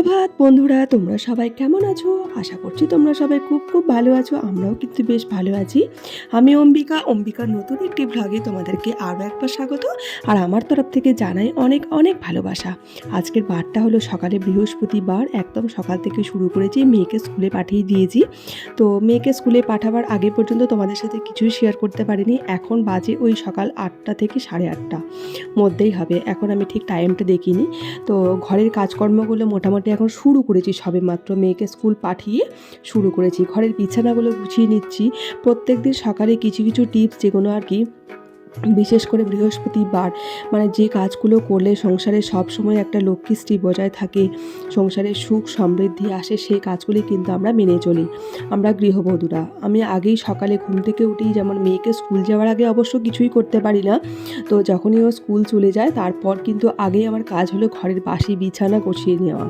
সুপ্রভাত বন্ধুরা, তোমরা সবাই কেমন আছো? আশা করছি তোমরা সবাই খুব খুব ভালো আছো, আমরাও কিন্তু বেশ ভালো আছি। আমি অম্বিকা, অম্বিকার নতুন একটি ভ্লগে তোমাদেরকে আরও একবার স্বাগত, আর আমার তরফ থেকে জানাই অনেক অনেক ভালোবাসা। আজকের বারটা হলো সকালে বৃহস্পতিবার, একদম সকাল থেকে শুরু করেছি মেয়েকে স্কুলে পাঠিয়ে দিয়েছি। তো মেয়েকে স্কুলে পাঠাবার আগে পর্যন্ত তোমাদের সাথে কিছুই শেয়ার করতে পারিনি। এখন বাজে ওই সকাল আটটা থেকে সাড়ে আটটা। মধ্যেই হবে। এখন আমি ঠিক টাইমটা দেখিনি। তো ঘরের কাজকর্মগুলো মোটামুটি এখন শুরু করেছি সবে মাত্র মেয়েকে স্কুল পাঠিয়ে শুরু করেছি। ঘরের বিছানাগুলো গুছিয়ে নিচ্ছি। প্রত্যেক দিন সকালে কিছু কিছু টিপস যেগুলো আর কি বিশেষ করে বৃহস্পতিবার মানে যে কাজগুলো করলে সংসারে সব সময় একটা লক্ষ্মীশ্রী বজায় থাকে, সংসারে সুখ সমৃদ্ধি আসে সেই কাজগুলি কিন্তু আমরা মেনে চলি। আমরা গৃহবধূরা, আমি আগেই সকালে ঘুম থেকে উঠি যেমন মেয়েকে স্কুল যাওয়ার আগে অবশ্য কিছুই করতে পারি না, তো যখনই ও স্কুল চলে যায়, তারপর কিন্তু আগেই আমার কাজ হলো ঘরের বাসি বিছানা গুছিয়ে নেওয়া।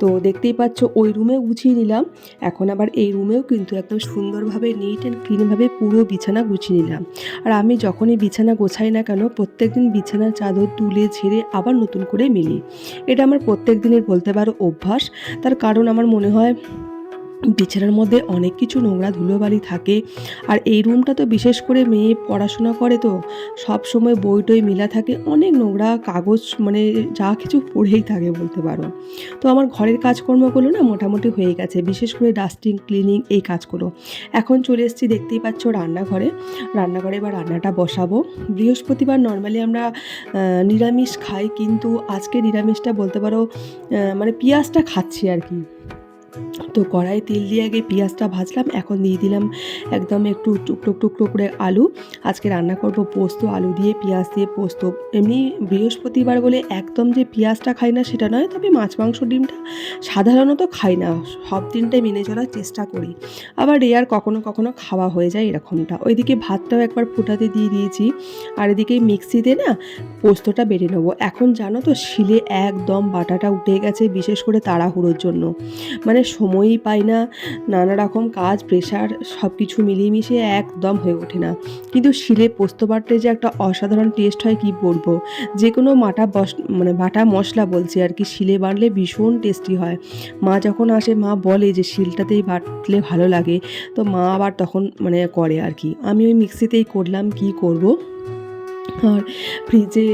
তো দেখতেই পাচ্ছ, ওই রুমে গুছিয়ে নিলাম, এখন আবার এই রুমেও কিন্তু একদম সুন্দরভাবে নিট অ্যান্ড ক্লিনভাবে পুরো বিছানা গুছিয়ে নিলাম। আর আমি যখনই বিছানা গোছাই না কেন প্রত্যেকদিন বিছানার চাদর তুলে ঝেড়ে আবার নতুন করে মিলি। এটা আমার প্রত্যেক দিনের বলতে পারো অভ্যাস। তার কারণ আমার মনে হয় বিছানার মধ্যে অনেক কিছু নোংরা ধুলোবালি থাকে। আর এই রুমটা তো বিশেষ করে মেয়ে পড়াশোনা করে তো, সব সময় বই টই মেলা থাকে, অনেক নোংরা কাগজ মানে যা কিছু পড়েই থাকে বলতে পারো। তো আমার ঘরের কাজকর্মগুলো না মোটামুটি হয়ে গেছে, বিশেষ করে ডাস্টিং, ক্লিনিং এই কাজগুলো। এখন চলে এসেছি দেখতেই পাচ্ছ রান্নাঘরে। রান্নাঘরে এবার রান্নাটা বসাবো। বৃহস্পতিবার নর্মালি আমরা নিরামিষ খাই, কিন্তু আজকে নিরামিষটা বলতে পারো মানে পেঁয়াজটা খাচ্ছি আর কি। তো কড়াই তেল দিয়ে আগে পেঁয়াজটা ভাজলাম, এখন দিয়ে দিলাম একদম একটু টুকরো টুকরো করে আলু। আজকে রান্না করব পোস্ত, আলু দিয়ে পেঁয়াজ দিয়ে পোস্ত। এমনি বৃহস্পতিবার বলে একদম যে পেঁয়াজটা খাই না সেটা নয়, তবে মাছ, মাংস, ডিমটা সাধারণত খাই না। সব দিনটাই মেনে চলার চেষ্টা করি। আবার রেয়ার কখনো কখনো খাওয়া হয়ে যায় এরকমটা। ওইদিকে ভাতটাও একবার ফোটাতে দিয়ে দিয়েছি। আর এদিকে মিক্সিতে না পোস্তটা বেড়ে নেব। এখন জানো তো, শিলে একদম বাটাটা উঠে গেছে, বিশেষ করে তাড়াহুড়োর জন্য। মানে সময়ই পাই না। নানা রকম কাজ প্রেশার সব কিছু মিলিয়ে একদম হয়ে ওঠে না। কিন্তু শিলে পোস্ত বাটতে যে একটা অসাধারণ টেস্ট হয় কি বলব? যে কোনো মাটা বস মানে বাটা মশলা বলছি আর কি, শিলে বাটলে ভীষণ টেস্টি হয়। মা যখন আসে, মা বলে যে শিলটাতেই বাটলে ভালো লাগে। তো মা আবার তখন মানে করে আর কি। আমি ওই মিক্সিতেই করলাম, কি করব? আর ফ্রিজে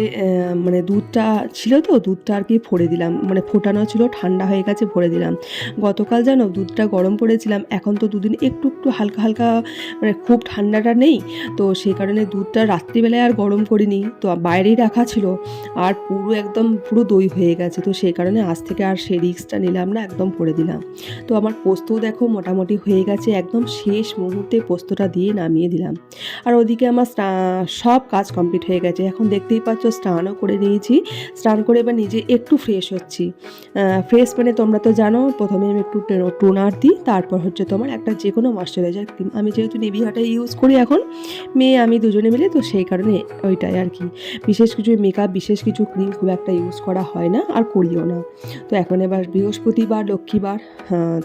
মানে দুধটা ছিল তো, দুধটা আর কি ভরে দিলাম। মানে ফোটানো ছিল, ঠান্ডা হয়ে গেছে, ভরে দিলাম। গতকাল জানো, দুধটা গরম করেছিলাম এখন তো দুদিন একটু একটু হালকা হালকা মানে খুব ঠান্ডাটা নেই। তো সেই কারণে দুধটা রাত্রিবেলায় আর গরম করিনি। তো বাইরেই রাখা ছিল। আর পুরো একদম, পুরো দই হয়ে গেছে। তো সেই কারণে আজ থেকে আর সেই রিক্সটা নিলাম না, একদম ভরে দিলাম। তো আমার পোস্তও দেখো, মোটামুটি হয়ে গেছে। একদম শেষ মুহূর্তে পোস্তটা দিয়ে নামিয়ে দিলাম। আর ওদিকে আমার সব কাজ কমপ্লিট হয়ে গেছে। এখন দেখতেই পাচ্ছ, স্নানও করে নিয়েছি। স্নান করে এবার নিজে একটু ফ্রেশ হচ্ছি। ফ্রেশ মানে তোমরা তো জানো, প্রথমে আমি একটু টোনার দিই, তারপর হচ্ছে তোমার একটা যে কোনো ময়শ্চারাইজার ক্রিম আমি যেহেতু নেভিহাটা ইউজ করি এখন, মেয়ে, আমি দুজনে মিলে, তো সেই কারণে ওইটাই আর কি। বিশেষ কিছু মেকআপ বিশেষ কিছু ক্রিম খুব একটা ইউজ করা হয় না, আর করিও না। তো এখন এবার বৃহস্পতিবার, লক্ষ্মীবার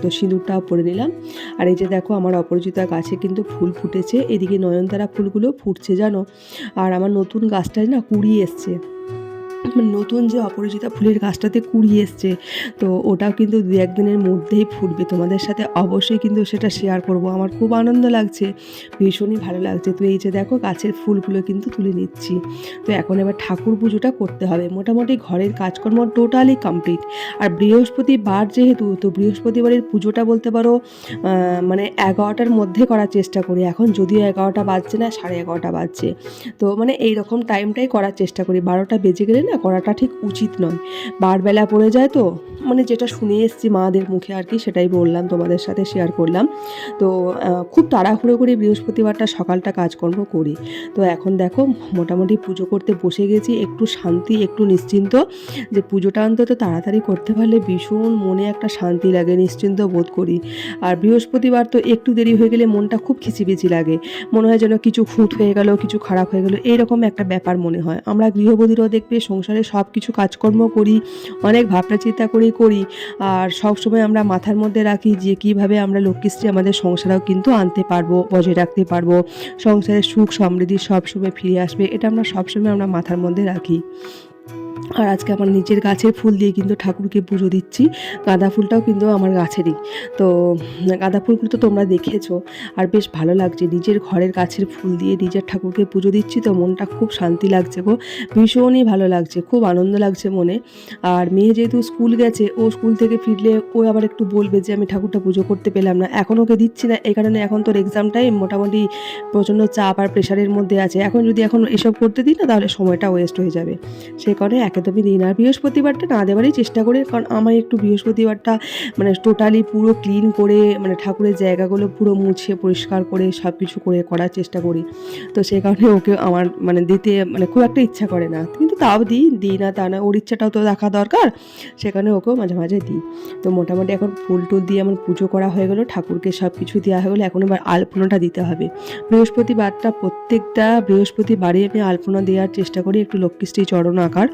তো সিঁদুরটাও পরে নিলাম। আর এই যে দেখো, আমার অপরাজিতা গাছে কিন্তু ফুল ফুটেছে। এদিকে নয়নতারা ফুলগুলো ফুটছে, জানো? আর আমার নতুন গাছটায় না কুড়ি এসছে। নতুন যে অপরাজিতা ফুলের গাছটাতে কুড়ি এসছে, তো ওটাও কিন্তু দু একদিনের মধ্যেই ফুটবে। তোমাদের সাথে অবশ্যই কিন্তু সেটা শেয়ার করব। আমার খুব আনন্দ লাগছে, ভীষণই ভালো লাগছে। তো এই যে দেখো, গাছের ফুলগুলো কিন্তু তুলে নিচ্ছি। তো এখন এবার ঠাকুর পুজোটা করতে হবে। মোটামুটি ঘরের কাজকর্ম টোটালি কমপ্লিট আর বৃহস্পতিবার যেহেতু, তো বৃহস্পতিবারের পুজোটা বলতে পারো মানে এগারোটার মধ্যে করার চেষ্টা করি। এখন যদিও এগারোটা বাজছে না, সাড়ে এগারোটা বাজছে। তো মানে এই রকম টাইমটাই করার চেষ্টা করি। বারোটা বেজে গেলে না করাটা ঠিক উচিত নয়। বারবেলা পড়ে যায় তো মানে যেটা শুনে এসেছি মাদের মুখে আর কি, সেটাই বললাম, তোমাদের সাথে শেয়ার করলাম। তো খুব তাড়াহুড়ো করে বৃহস্পতিবারটা সকালটা কাজকর্ম করি। তো এখন দেখো, মোটামুটি পুজো করতে বসে গেছি, একটু শান্তি, একটু নিশ্চিন্ত। যে পুজোটা অন্তত তাড়াতাড়ি করতে পারলে ভীষণ মনে একটা শান্তি লাগে, নিশ্চিন্ত বোধ করি। আর বৃহস্পতিবার তো একটু দেরি হয়ে গেলে মনটা খুব খিচিবিচি লাগে। মনে হয় যেন কিছু খুঁত হয়ে গেল, কিছু খারাপ হয়ে গেল, এইরকম একটা ব্যাপার মনে হয়। আমরা গৃহবধূরাও দেখবে সংসারে সব কিছু কাজকর্ম করি, অনেক ভাবনা চিন্তা করেই করি, আর সব সময় আমরা মাথার মধ্যে রাখি যে কীভাবে আমরা লক্ষ্মীশ্রী আমাদের সংসারেও কিন্তু আনতে পারব, বজায় রাখতে পারব সংসারের সুখ সমৃদ্ধি সবসময় ফিরে আসবে, এটা আমরা সবসময় আমরা মাথার মধ্যে রাখি। আর আজকে আমার নিজের গাছের ফুল দিয়ে কিন্তু ঠাকুরকে পুজো দিচ্ছি। গাঁদা ফুলটাও কিন্তু আমার গাছেরই। তো, গাঁদা ফুলগুলো তো তোমরা দেখেছ। আর বেশ ভালো লাগছে। নিজের ঘরের গাছের ফুল দিয়ে নিজের ঠাকুরকে পুজো দিচ্ছি তো মনটা খুব শান্তি লাগছে গো। ভীষণই ভালো লাগছে। খুব আনন্দ লাগছে মনে। আর মেয়ে যেহেতু স্কুল গেছে, ও স্কুল থেকে ফিরলে ও আবার একটু বলবে যে, আমি ঠাকুরটা পুজো করতে পেলাম না। এখন ওকে দিচ্ছি না। এই কারণে এখন তোর এক্সাম টাইম মোটামুটি প্রচণ্ড চাপ আর প্রেশারের মধ্যে আছে। এখন যদি এখন এসব করতে দিই না, তাহলে সময়টা ওয়েস্ট হয়ে যাবে। সেই কারণে একদমই দিই না। আর বৃহস্পতিবারটা না দেওয়ারই চেষ্টা করি, কারণ আমার একটু বৃহস্পতিবারটা মানে টোটালি পুরো ক্লিন করে মানে ঠাকুরের জায়গাগুলো পুরো মুছে, পরিষ্কার করে সব কিছু করে করার চেষ্টা করি। তো সেই কারণে ওকে আমার মানে দিতে মানে খুব একটা ইচ্ছা করে না। তাও দিই দিই না, তা না, ওর ইচ্ছাটাও তো দেখা দরকার, সেখানে ওকেও মাঝে মাঝে দিই। তো মোটামুটি এখন ফুল টুল দিয়ে আমার পুজো করা হয়ে গেলো, ঠাকুরকে সব কিছু দেওয়া হয়ে গেলো, এখন এবার আলপনাটা দিতে হবে। বৃহস্পতিবারটা প্রত্যেকটা বৃহস্পতিবারে আমি আলপনা দেওয়ার চেষ্টা করি, একটু লক্ষ্মীশ্রী চরণ আঁকার।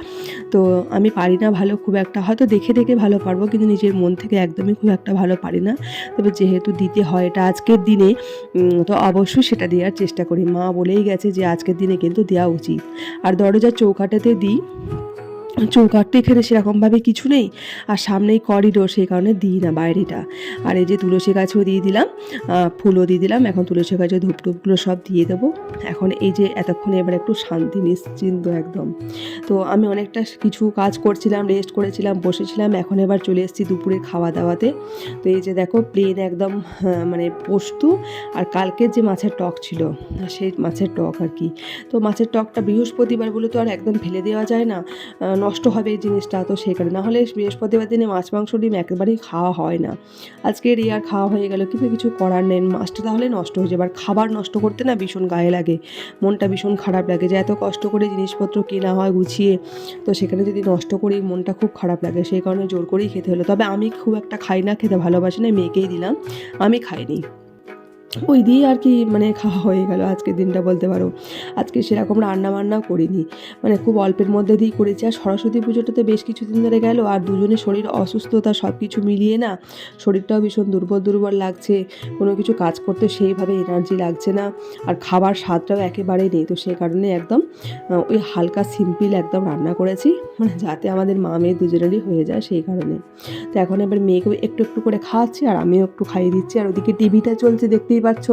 তো আমি পারি না ভালো খুব একটা, হয়তো দেখে দেখে ভালো পারব, কিন্তু নিজের মন থেকে একদমই খুব একটা ভালো পারি না। তবে যেহেতু দিতে হয়, এটা আজকের দিনে তো অবশ্যই সেটা দেওয়ার চেষ্টা করি। মা বলেই গেছে যে আজকের দিনে কিন্তু দেওয়া উচিত। আর দরজার চৌকাটাতে দিই। চৌকাটটা এখানে সেরকমভাবে কিছু নেই। আর সামনেই করিডোর সেই কারণে দিই না বাইরেটা। আর এই যে তুলসী গাছও দিয়ে দিলাম ফুলও দিয়ে দিলাম। এখন তুলসী গাছে ধূপ টুপগুলো সব দিয়ে দেবো। এখন এই যে এতক্ষণে এবার একটু শান্তি নিশ্চিন্ত একদম। তো আমি অনেকটা কিছু কাজ করছিলাম রেস্ট করেছিলাম বসেছিলাম। এখন এবার চলে এসেছি দুপুরে খাওয়া দাওয়াতে তো এই যে দেখো প্লেন একদম হ্যাঁ, মানে পোস্ত আর কালকের যে মাছের টক ছিল সেই মাছের টক আর কি। তো মাছের টকটা বৃহস্পতিবার বলে তো আর একদম ফেলে দেওয়া যায় না। নষ্ট হবে এই জিনিসটা, তো সেই কারণে। নাহলে বৃহস্পতিবার দিনে মাছ, মাংস, ডিম একেবারেই খাওয়া হয় না। আজকে আর খাওয়া হয়ে গেল, কিন্তু কিছু করার নেই। মাছটা তাহলে নষ্ট হয়ে যাবে। খাবার নষ্ট করতে না ভীষণ গায়ে লাগে। মনটা ভীষণ খারাপ লাগে যে এত কষ্ট করে জিনিসপত্র কেনা হয় গুছিয়ে, তো সেখানে যদি নষ্ট করি মনটা খুব খারাপ লাগে। সেই কারণে জোর করেই খেতে হলো। তবে আমি খুব একটা খাই না, খেতে ভালোবাসি না, মেয়েকেই দিলাম। আমি খাইনি। ওই দিয়ে আর কি মানে খাওয়া হয়ে গেল আজকের দিনটা বলতে পারো। আজকে সেরকম রান্না বান্নাও করিনি। মানে খুব অল্পের মধ্যে দিয়েই করেছি। আর সরস্বতী পুজোটাতে বেশ কিছুদিন ধরে গেল। আর দুজনের শরীর অসুস্থতা সব কিছু মিলিয়ে না শরীরটাও ভীষণ দুর্বল দুর্বল লাগছে। কোনো কিছু কাজ করতে সেইভাবে এনার্জি লাগছে না। আর খাবার স্বাদটাও একেবারেই নেই। তো সেই কারণে একদম ওই হালকা সিম্পল একদম রান্না করেছি। মানে যাতে আমাদের মা মেয়ে দুজনেরই হয়ে যায় সেই কারণে। তো এখন এবার মেয়েকেও একটু একটু করে খাওয়াচ্ছি আর আমিও একটু খাইয়ে দিচ্ছি। আর ওদিকে টিভিটা চলছে দেখতেই পারছ।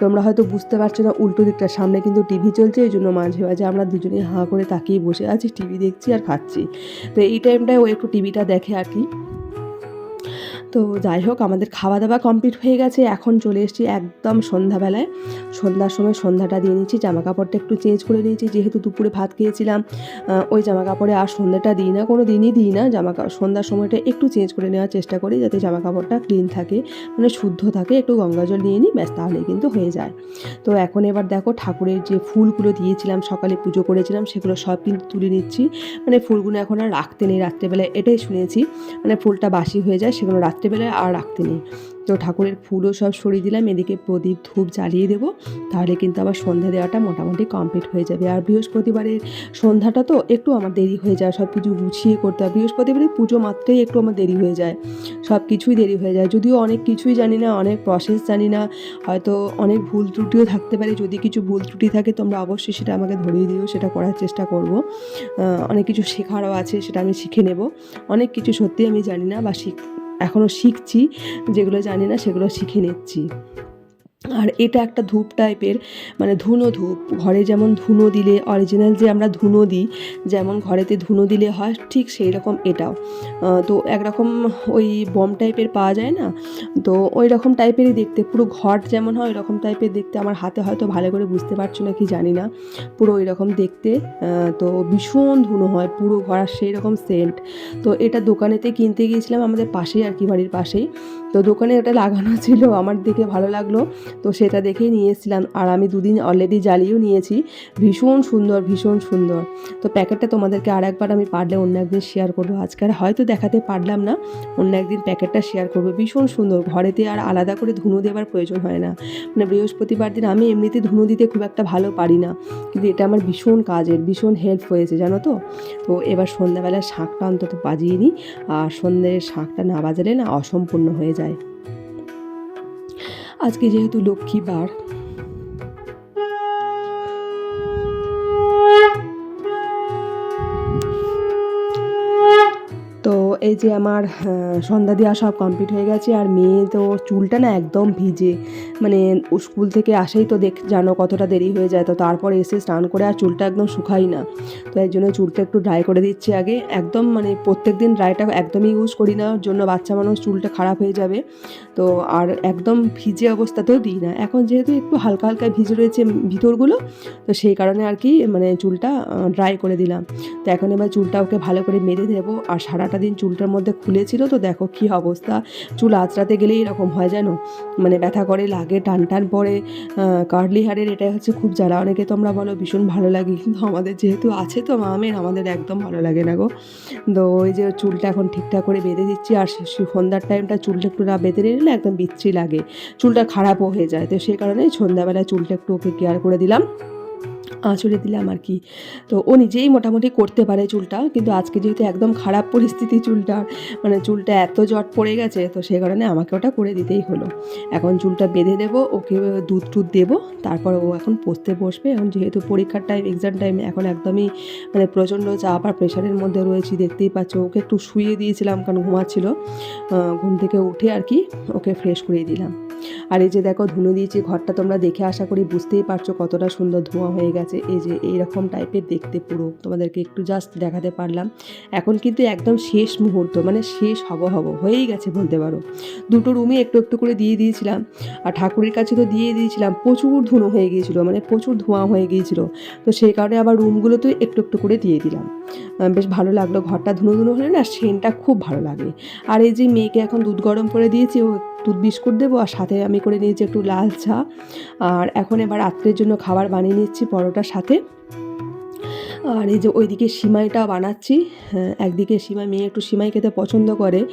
তোমরা হয়তো বুঝতে পারছ না উল্টো দিকটা। সামনে কিন্তু টিভি চলছে, এই জন্য মাঝে মাঝে আমরা দুজনেই হাঁ করে তাকিয়ে বসে আছি টিভি দেখছি আর খাচ্ছি। তো এই টাইমটায় ও একটু টিভিটা দেখে আর কি। তো যাই হোক, আমাদের খাওয়া দাওয়া কমপ্লিট হয়ে গেছে। এখন চলে এসেছি একদম সন্ধ্যাবেলায়। সন্ধ্যার সময় সন্ধ্যাটা দিয়ে নিচ্ছি জামা কাপড়টা একটু চেঞ্জ করে নিয়েছি। যেহেতু দুপুরে ভাত খেয়েছিলাম ওই জামা কাপড়ে আর সন্ধ্যাটা দিই না, কোনো দিনই দিই না। জামা সন্ধ্যার সময়টা একটু চেঞ্জ করে নেওয়ার চেষ্টা করি যাতে জামা কাপড়টা ক্লিন থাকে মানে শুদ্ধ থাকে, একটু গঙ্গা জল নিয়ে নিই, ব্যাস তাহলেই কিন্তু হয়ে যায়। তো এখন এবার দেখো ঠাকুরের যে ফুলগুলো দিয়েছিলাম, সকালে পুজো করেছিলাম, সেগুলো সব কিন্তু তুলে নিচ্ছি। মানে ফুলগুলো এখন আর রাখতে নেই, রাত্রেবেলায় এটাই শুনেছি। মানে ফুলটা বাসি হয়ে যায়, সেগুলো রাত্রেবেলায় আর রাখতে নেই। তো ঠাকুরের ফুলও সব সরিয়ে দিলাম, এদিকে প্রদীপ ধূপ জ্বালিয়ে দেবো, তাহলে কিন্তু আবার সন্ধ্যা দেওয়াটা মোটামুটি কমপ্লিট হয়ে যাবে। আর বৃহস্পতিবারের সন্ধ্যাটা তো একটু আমার দেরি হয়ে যায়, সব কিছু গুছিয়ে করতে হয়। বৃহস্পতিবারের পুজো মাত্রেই একটু আমার দেরি হয়ে যায়, সব কিছুই দেরি হয়ে যায়। যদিও অনেক কিছুই জানি না, অনেক প্রসেস জানি না, হয়তো অনেক ভুল ত্রুটিও থাকতে পারে। যদি কিছু ভুল ত্রুটি থাকে, তোমরা অবশ্যই সেটা আমাকে ধরিয়ে দিও, সেটা করার চেষ্টা করব। অনেক কিছু শেখারও আছে, সেটা আমি শিখে নেব। অনেক কিছু সত্যি আমি জানি না বা শিখ এখনও শিখছি যেগুলো জানি না সেগুলো শিখে নিচ্ছি। আর এটা একটা ধূপ টাইপের মানে ধুনো ধূপ। ঘরে যেমন ধুনো দিলে অরিজিনাল যে আমরা ধুনো দিই, যেমন ঘরেতে ধুনো দিলে হয়, ঠিক সেই রকম এটাও তো একরকম ওই বম টাইপের পাওয়া যায় না? তো ওই রকম টাইপেরই দেখতে, পুরো ঘট যেমন হয় ওই রকম টাইপের দেখতে আমার হাতে হয়তো ভালো করে বুঝতে পারছ না কি জানি না। পুরো ওই রকম দেখতে তো ভীষণ ধুনো হয়, পুরো ঘর সেই রকম সেন্ট তো এটা দোকানেতে কিনতে গিয়েছিলাম আমাদের পাশেই আর কি, বাড়ির পাশেই। তো দোকানে ওটা লাগানো ছিল, আমার দেখে ভালো লাগল। তো সেটা দেখেই নিয়ে এসেছিলাম। আর আমি দুদিন অলরেডি জ্বালিয়েও নিয়েছি। ভীষণ সুন্দর ভীষণ সুন্দর। তো প্যাকেটটা তোমাদেরকে আর একবার আমি পারলে অন্য একদিন শেয়ার করব। আজকে আর হয়তো দেখাতে পারলাম না। অন্য একদিন প্যাকেটটা শেয়ার করব। ভীষণ সুন্দর। ঘরেতে আর আলাদা করে ধুনো দেওয়ার প্রয়োজন হয় না। মানে বৃহস্পতিবার দিন আমি এমনিতে ধুনো দিতে খুব একটা ভালো পারি না। কিন্তু এটা আমার ভীষণ কাজের, ভীষণ হেল্প হয়েছে, জানো তো? তো এবার সন্ধ্যাবেলায় শাঁখটা অন্তত বাজিয়ে নিই। আর সন্ধ্যের শাঁখটা না বাজালে না অসম্পূর্ণ হয়ে যায়। আজকে যেহেতু লক্ষ্মীবার এই যে আমার সন্ধ্যা দেওয়া সব কমপ্লিট হয়ে গেছে আর মেয়ে তো চুলটা না একদম ভিজে। মানে স্কুল থেকে আসেই তো দেখ, জানো কতটা দেরি হয়ে যায়। তো তারপর এসে স্নান করে আর চুলটা একদম শুকাই না। তো এর জন্য চুলটা একটু ড্রাই করে দিচ্ছি আগে। একদম মানে প্রত্যেক দিন ড্রাইটা একদমই ইউজ করি না। জন্য বাচ্চা মানুষ চুলটা খারাপ হয়ে যাবে। তো আর একদম ভিজে অবস্থাতেও দিই না। এখন যেহেতু একটু হালকা হালকা ভিজে রয়েছে ভিতরগুলো, তো সেই কারণে আর কি মানে চুলটা ড্রাই করে দিলাম। তো এখন এবার চুলটা ওকে ভালো করে মেরে দেবো। আর সারাটা দিন চুলটার মধ্যে খুলেছিল তো দেখো কী অবস্থা। চুল আঁচড়াতে গেলেই এরকম হয় জানো? মানে ব্যথা করে, লাগে, টান টান পরে কার্লি হারের এটাই হচ্ছে খুব জ্বালা। অনেকে তোমরা বলো ভীষণ ভালো লাগে, কিন্তু আমাদের যেহেতু আছে তো মামের, আমাদের একদম ভালো লাগে না গো। তো ওই যে চুলটা এখন ঠিকঠাক করে বেঁধে দিচ্ছি, আর সন্ধ্যার টাইমটা চুলটা একটু না বেঁধে নিলে একদম বিচ্ছি লাগে। চুলটা খারাপও হয়ে যায়। তো সেই কারণে সন্ধ্যাবেলায় চুলটা একটু ওকে কেয়ার করে দিলাম। আঁচড়ে দিলাম আর কি। তো ও নিজেই মোটামুটি করতে পারে চুলটা, কিন্তু আজকে যেহেতু একদম খারাপ পরিস্থিতি চুলটার মানে চুলটা এত জট পড়ে গেছে, তো সেই কারণে আমাকে ওটা করে দিতেই হলো। এখন চুলটা বেঁধে দেবো, ওকে দুধ টুধ দেবো, তারপর ও এখন পড়তে বসবে। এখন যেহেতু পরীক্ষার টাইম এক্সাম টাইম এখন একদমই মানে প্রচণ্ড চাপ আর প্রেশারের মধ্যে রয়েছি, দেখতেই পাচ্ছ। ওকে একটু শুয়ে দিয়েছিলাম কারণ ঘুমাচ্ছিল। ঘুম থেকে উঠে আর কি ওকে ফ্রেশ করিয়ে দিলাম। আর এই যে দেখো ধুনো দিয়েছি, ঘরটা তোমরা দেখে আশা করি বুঝতেই পারছ কতটা সুন্দর ধোঁয়া হয়ে গেছে। এই যে এইরকম টাইপের দেখতে পুরো। তোমাদেরকে একটু জাস্ট দেখাতে পারলাম। এখন কিন্তু একদম শেষ মুহূর্ত মানে শেষ হব হব হয়েই গেছে বলতে পারো। দুটো রুমে একটু একটু করে দিয়ে দিয়েছিলাম, আর ঠাকুরের কাছে তো দিয়ে দিয়েছিলাম, প্রচুর ধুনো হয়ে গিয়েছিল মানে প্রচুর ধোঁয়া হয়ে গিয়েছিল। তো সেই কারণে আবার রুমগুলোতে একটু একটু করে দিয়ে দিলাম। বেশ ভালো লাগল, ঘরটা ধুনো ধুনো হলে না সেনটা খুব ভালো লাগে। আর এই যে মেয়েকে এখন দুধ গরম করে দিয়েছি, ও দুধ বিস্কুট দেবো আর সাথে আমি করে নিয়েছি একটু লাল চা। আর এখন এবার রাত্রের জন্য খাবার বানিয়ে নিচ্ছি পরোটার সাথে। আর এই যে ওইদিকে সিমাইটা বানাচ্ছি। হ্যাঁ, একদিকে সিমাই মেয়ে একটু সিমাই খেতে পছন্দ করে।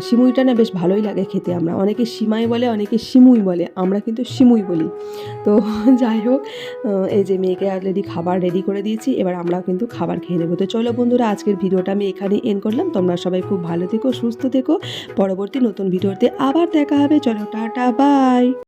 সিমুইটা না বেশ ভালোই লাগে খেতে আমরা। অনেকে সিমাই বলে অনেকে সিমুই বলে। আমরা কিন্তু সিমুই বলি। তো যাই হোক এই যে মেয়েকে অলরেডি খাবার রেডি করে দিয়েছি। এবার আমরাও কিন্তু খাবার খেয়ে নেব। তো চলো বন্ধুরা আজকের ভিডিওটা আমি এখানেই এন করলাম। তোমরা সবাই খুব ভালো থেকো সুস্থ থেকো। পরবর্তী নতুন ভিডিওতে আবার দেখা হবে। চলো টাটা বাই।